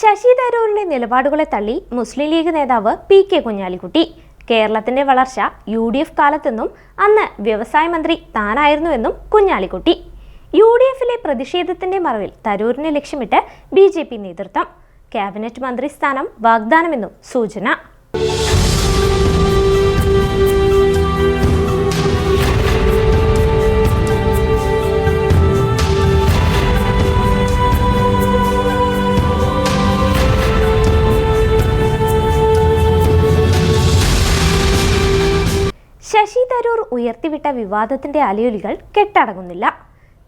ശശി തരൂരിന്റെ നിലപാടുകളെ തള്ളി മുസ്ലിം ലീഗ് നേതാവ് പി കെ കുഞ്ഞാലിക്കുട്ടി. കേരളത്തിന്റെ വളർച്ച യു ഡി എഫ് കാലത്തെന്നും അന്ന് വ്യവസായ മന്ത്രി താനായിരുന്നുവെന്നും കുഞ്ഞാലിക്കുട്ടി. യു ഡി എഫിലെ പ്രതിഷേധത്തിന്റെ മറവിൽ തരൂരിനെ ലക്ഷ്യമിട്ട് ബി ജെ പി നേതൃത്വം. ക്യാബിനറ്റ് മന്ത്രി സ്ഥാനം വാഗ്ദാനമെന്നും സൂചന. ഉയർത്തിവിട്ട വിവാദത്തിന്റെ അലയൊലികൾ കെട്ടടങ്ങുന്നില്ല.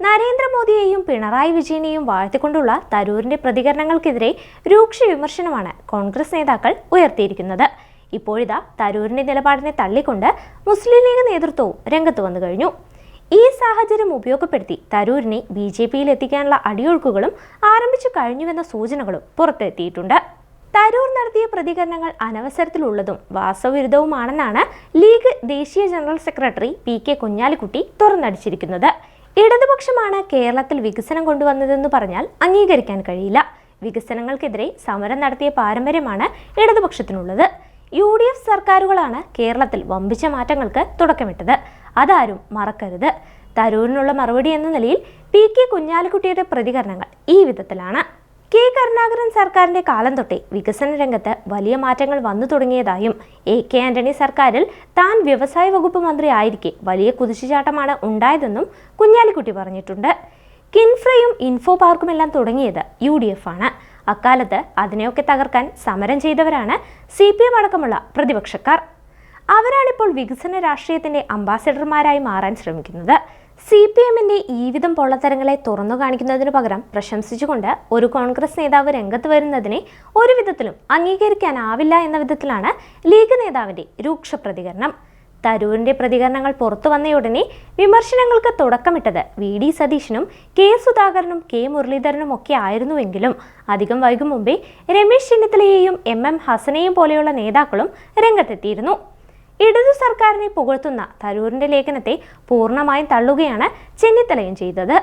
നരേന്ദ്രമോദിയെയും പിണറായി വിജയനെയും വാഴ്ത്തിക്കൊണ്ടുള്ള തരൂരിന്റെ പ്രതികരണങ്ങൾക്കെതിരെ രൂക്ഷ വിമർശനമാണ് കോൺഗ്രസ് നേതാക്കൾ ഉയർത്തിയിരിക്കുന്നത്. ഇപ്പോഴിതാ തരൂരിന്റെ നിലപാടിനെ തള്ളിക്കൊണ്ട് മുസ്ലിം ലീഗ് നേതൃത്വവും രംഗത്ത് വന്നു കഴിഞ്ഞു. ഈ സാഹചര്യം ഉപയോഗപ്പെടുത്തി തരൂരിനെ ബി ജെ പിയിൽ എത്തിക്കാനുള്ള അടിയൊഴുക്കുകളും ആരംഭിച്ചു കഴിഞ്ഞുവെന്ന സൂചനകളും പുറത്തെത്തിയിട്ടുണ്ട്. തരൂർ നടത്തിയ പ്രതികരണങ്ങൾ അനവസരത്തിലുള്ളതും വാസവിരുദ്ധവുമാണെന്നാണ് ലീഗ് ദേശീയ general secretary P K Kunhalikutty തുറന്നടിച്ചിരിക്കുന്നത്. ഇടതുപക്ഷമാണ് കേരളത്തിൽ വികസനം കൊണ്ടുവന്നതെന്ന് പറഞ്ഞാൽ അംഗീകരിക്കാൻ കഴിയില്ല. വികസനങ്ങൾക്കെതിരെ സമരം നടത്തിയ പാരമ്പര്യമാണ് ഇടതുപക്ഷത്തിനുള്ളത്. യു ഡി എഫ് സർക്കാരുകളാണ് കേരളത്തിൽ വമ്പിച്ച മാറ്റങ്ങൾക്ക് തുടക്കമിട്ടത്. അതാരും മറക്കരുത്. തരൂരിനുള്ള മറുപടി എന്ന നിലയിൽ പി കെ കുഞ്ഞാലിക്കുട്ടിയുടെ പ്രതികരണങ്ങൾ ഈ വിധത്തിലാണ്. കെ കരുണാകരൻ സർക്കാരിന്റെ കാലം തൊട്ടേ വികസന രംഗത്ത് വലിയ മാറ്റങ്ങൾ വന്നു തുടങ്ങിയതായും എ കെ ആന്റണി സർക്കാരിൽ താൻ വ്യവസായ വകുപ്പ് മന്ത്രി ആയിരിക്കെ വലിയ കുതിച്ചുചാട്ടമാണ് ഉണ്ടായതെന്നും കുഞ്ഞാലിക്കുട്ടി പറഞ്ഞിട്ടുണ്ട്. കിൻഫ്രയും ഇൻഫോ പാർക്കുമെല്ലാം തുടങ്ങിയത് യു ഡി എഫ് ആണ്. അക്കാലത്ത് അതിനെയൊക്കെ തകർക്കാൻ സമരം ചെയ്തവരാണ് സി പി എം അടക്കമുള്ള പ്രതിപക്ഷക്കാർ. അവരാണിപ്പോൾ വികസന രാഷ്ട്രീയത്തിന്റെ അംബാസഡർമാരായി മാറാൻ ശ്രമിക്കുന്നത്. സി പി എമ്മിന്റെ ഈ വിധം പൊള്ളത്തരങ്ങളെ തുറന്നു കാണിക്കുന്നതിനു പകരം പ്രശംസിച്ചുകൊണ്ട് ഒരു കോൺഗ്രസ് നേതാവ് രംഗത്ത് വരുന്നതിനെ ഒരു വിധത്തിലും അംഗീകരിക്കാനാവില്ല എന്ന വിധത്തിലാണ് ലീഗ് നേതാവിന്റെ രൂക്ഷ പ്രതികരണം. തരൂരിന്റെ പ്രതികരണങ്ങൾ പുറത്തു വന്നയുടനെ വിമർശനങ്ങൾക്ക് തുടക്കമിട്ടത് വി ഡി സതീശനും കെ സുധാകരനും കെ മുരളീധരനും ഒക്കെ ആയിരുന്നുവെങ്കിലും അധികം വൈകും മുമ്പേ രമേശ് ചെന്നിത്തലയെയും എം എം ഹസനെയും പോലെയുള്ള നേതാക്കളും രംഗത്തെത്തിയിരുന്നു. ഇടതു സർക്കാരിനെ പുകഴ്ത്തുന്ന തരൂരിന്റെ ലേഖനത്തെ പൂർണമായും തള്ളുകയാണ് ചെന്നിത്തലയും ചെയ്തത്.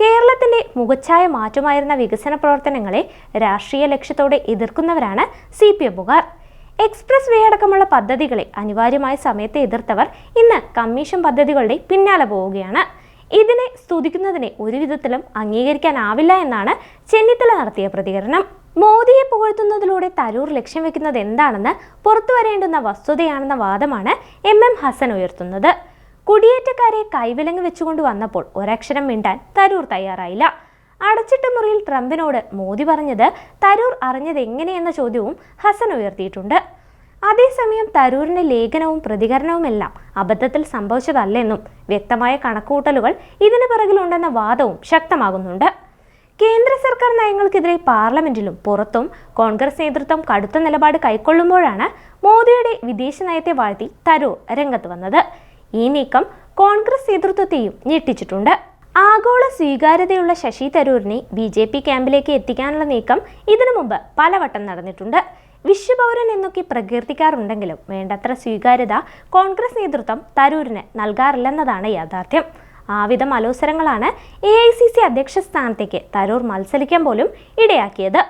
കേരളത്തിന്റെ മുഖച്ഛായ മാറ്റുമായിരുന്ന വികസന പ്രവർത്തനങ്ങളെ രാഷ്ട്രീയ ലക്ഷ്യത്തോടെ എതിർക്കുന്നവരാണ് സി പി എമ്മുകാർ. എക്സ്പ്രസ് വേ അടക്കമുള്ള പദ്ധതികളെ അനിവാര്യമായ സമയത്തെ എതിർത്തവർ ഇന്ന് കമ്മീഷൻ പദ്ധതികളുടെ പിന്നാലെ പോവുകയാണ്. ഇതിനെ സ്തുതിക്കുന്നതിനെ ഒരു വിധത്തിലും അംഗീകരിക്കാനാവില്ല എന്നാണ് ചെന്നിത്തല നടത്തിയ പ്രതികരണം. മോദിയെ പുകഴ്ത്തുന്നതിലൂടെ തരൂർ ലക്ഷ്യം വെക്കുന്നത് എന്താണെന്ന് പുറത്തു വരേണ്ടുന്ന വസ്തുതയാണെന്ന വാദമാണ് എം എം ഹസൻ ഉയർത്തുന്നത്. കുടിയേറ്റക്കാരെ കൈവിലങ്ങ് വെച്ചുകൊണ്ട് വന്നപ്പോൾ ഒരക്ഷരം മിണ്ടാൻ തരൂർ തയ്യാറായില്ല. അടച്ചിട്ട മുറിയിൽ ട്രംപിനോട് മോദി പറഞ്ഞത് തരൂർ അറിഞ്ഞത് എങ്ങനെയെന്ന ചോദ്യവും ഹസൻ ഉയർത്തിയിട്ടുണ്ട്. അതേസമയം തരൂരിന്റെ ലേഖനവും പ്രതികരണവുമെല്ലാം അബദ്ധത്തിൽ സംഭവിച്ചതല്ലെന്നും വ്യക്തമായ കണക്കുകൂട്ടലുകൾ ഇതിനു പിറകിലുണ്ടെന്ന വാദവും ശക്തമാകുന്നുണ്ട്. കേന്ദ്ര സർക്കാർ നയങ്ങൾക്കെതിരെ പാർലമെന്റിലും പുറത്തും കോൺഗ്രസ് നേതൃത്വം കടുത്ത നിലപാട് കൈക്കൊള്ളുമ്പോഴാണ് മോദിയുടെ വിദേശ നയത്തെ വാഴ്ത്തി തരൂർ രംഗത്ത് വന്നത്. ഈ നീക്കം കോൺഗ്രസ് നേതൃത്വത്തെയും ഞെട്ടിച്ചിട്ടുണ്ട്. ആഗോള സ്വീകാര്യതയുള്ള ശശി തരൂരിനെ ബി ജെ പി ക്യാമ്പിലേക്ക് എത്തിക്കാനുള്ള നീക്കം ഇതിനു മുമ്പ് പലവട്ടം നടന്നിട്ടുണ്ട്. വിശ്വപൗരൻ എന്നൊക്കെ പ്രകീർത്തിക്കാറുണ്ടെങ്കിലും വേണ്ടത്ര സ്വീകാര്യത കോൺഗ്രസ് നേതൃത്വം തരൂരിന് നൽകാറില്ലെന്നതാണ് യാഥാർത്ഥ്യം. ആവിധം അലോസരങ്ങളാണ് എ ഐ സി സി അധ്യക്ഷ സ്ഥാനത്തേക്ക് തരൂർ മത്സരിക്കാൻ പോലും ഇടയാക്കിയത്.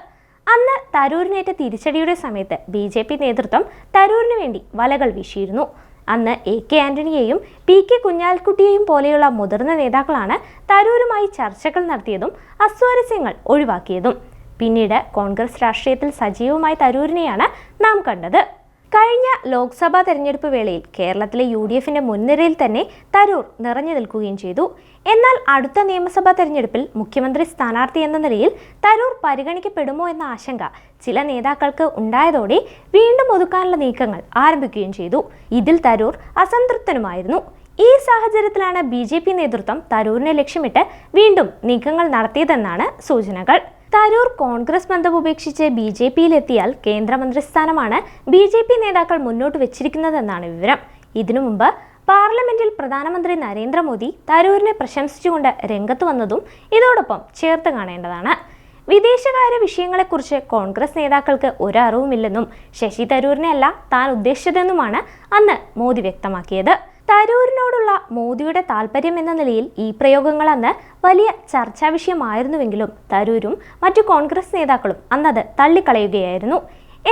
അന്ന് തരൂരിനേറ്റ തിരിച്ചടിയുടെ സമയത്ത് ബി ജെ പി നേതൃത്വം തരൂരിന് വേണ്ടി വലകൾ വീശിയിരുന്നു. അന്ന് എ കെ ആന്റണിയെയും പി കെ കുഞ്ഞാൽക്കുട്ടിയെയും പോലെയുള്ള മുതിർന്ന നേതാക്കളാണ് തരൂരുമായി ചർച്ചകൾ നടത്തിയതും അസ്വാരസ്യങ്ങൾ ഒഴിവാക്കിയതും. പിന്നീട് കോൺഗ്രസ് രാഷ്ട്രീയത്തിൽ സജീവമായി തരൂരിനെയാണ് നാം കണ്ടത്. കഴിഞ്ഞ ലോക്സഭാ തെരഞ്ഞെടുപ്പ് വേളയിൽ കേരളത്തിലെ യു ഡി എഫിന്റെ മുൻനിരയിൽ തന്നെ തരൂർ നിറഞ്ഞു നിൽക്കുകയും ചെയ്തു. എന്നാൽ അടുത്ത നിയമസഭാ തെരഞ്ഞെടുപ്പിൽ മുഖ്യമന്ത്രി സ്ഥാനാർത്ഥി എന്ന നിലയിൽ തരൂർ പരിഗണിക്കപ്പെടുമോ എന്ന ആശങ്ക ചില നേതാക്കൾക്ക് ഉണ്ടായതോടെ വീണ്ടും ഒതുക്കാനുള്ള നീക്കങ്ങൾ ആരംഭിക്കുകയും ചെയ്തു. ഇതിൽ തരൂർ അസംതൃപ്തനുമായിരുന്നു. ഈ സാഹചര്യത്തിലാണ് ബി നേതൃത്വം തരൂരിനെ ലക്ഷ്യമിട്ട് വീണ്ടും നീക്കങ്ങൾ നടത്തിയതെന്നാണ് സൂചനകൾ. തരൂർ കോൺഗ്രസ് ബന്ധം ഉപേക്ഷിച്ച് ബി ജെ പിയിലെത്തിയാൽ കേന്ദ്രമന്ത്രിസ്ഥാനമാണ് ബി ജെ പി നേതാക്കൾ മുന്നോട്ട് വെച്ചിരിക്കുന്നതെന്നാണ് വിവരം. ഇതിനു മുമ്പ് പാർലമെന്റിൽ പ്രധാനമന്ത്രി നരേന്ദ്രമോദി തരൂരിനെ പ്രശംസിച്ചുകൊണ്ട് രംഗത്ത് വന്നതും ഇതോടൊപ്പം ചേർത്ത് കാണേണ്ടതാണ്. വിദേശകാര്യ വിഷയങ്ങളെക്കുറിച്ച് കോൺഗ്രസ് നേതാക്കൾക്ക് ഒരറിവുമില്ലെന്നും ശശി തരൂരിനെയല്ല താൻ ഉദ്ദേശിച്ചതെന്നുമാണ് അന്ന് മോദി വ്യക്തമാക്കിയത്. തരൂരിനോടുള്ള മോദിയുടെ താല്പര്യം എന്ന നിലയിൽ ഈ പ്രയോഗങ്ങൾ അന്ന് വലിയ ചർച്ചാ വിഷയമായിരുന്നുവെങ്കിലും തരൂരും മറ്റു കോൺഗ്രസ് നേതാക്കളും അന്നത് തള്ളിക്കളയുകയായിരുന്നു.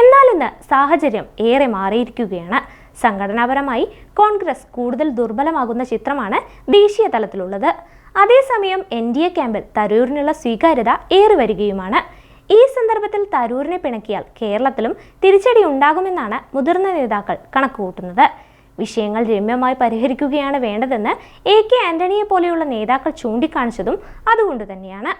എന്നാൽ ഇന്ന് സാഹചര്യം ഏറെ മാറിയിരിക്കുകയാണ്. സംഘടനാപരമായി കോൺഗ്രസ് കൂടുതൽ ദുർബലമാകുന്ന ചിത്രമാണ് ദേശീയ തലത്തിലുള്ളത്. അതേസമയം എൻ ഡി എ ക്യാമ്പിൽ തരൂരിനുള്ള സ്വീകാര്യത ഏറി വരികയുമാണ്. ഈ സന്ദർഭത്തിൽ തരൂരിനെ പിണക്കിയാൽ കേരളത്തിലും തിരിച്ചടി ഉണ്ടാകുമെന്നാണ് മുതിർന്ന നേതാക്കൾ കണക്കുകൂട്ടുന്നത്. വിഷയങ്ങൾ രമ്യമായി പരിഹരിക്കുകയാണ് വേണ്ടതെന്ന് എ കെ ആന്റണിയെ പോലെയുള്ള നേതാക്കൾ ചൂണ്ടിക്കാണിച്ചതും അതുകൊണ്ട് തന്നെയാണ്.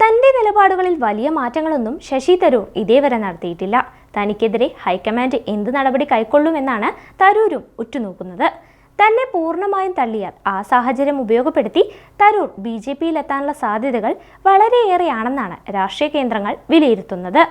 തന്റെ നിലപാടുകളിൽ വലിയ മാറ്റങ്ങളൊന്നും ശശി തരൂർ ഇതേവരെ നടത്തിയിട്ടില്ല. തനിക്കെതിരെ ഹൈക്കമാൻഡ് എന്ത് നടപടി കൈക്കൊള്ളുമെന്നാണ് തരൂരും ഉറ്റുനോക്കുന്നത്. തന്നെ പൂർണമായും തള്ളിയാൽ ആ സാഹചര്യം ഉപയോഗപ്പെടുത്തി തരൂർ ബി ജെ പിയിലെത്താനുള്ള സാധ്യതകൾ വളരെയേറെയാണെന്നാണ് രാഷ്ട്രീയ കേന്ദ്രങ്ങൾ വിലയിരുത്തുന്നത്.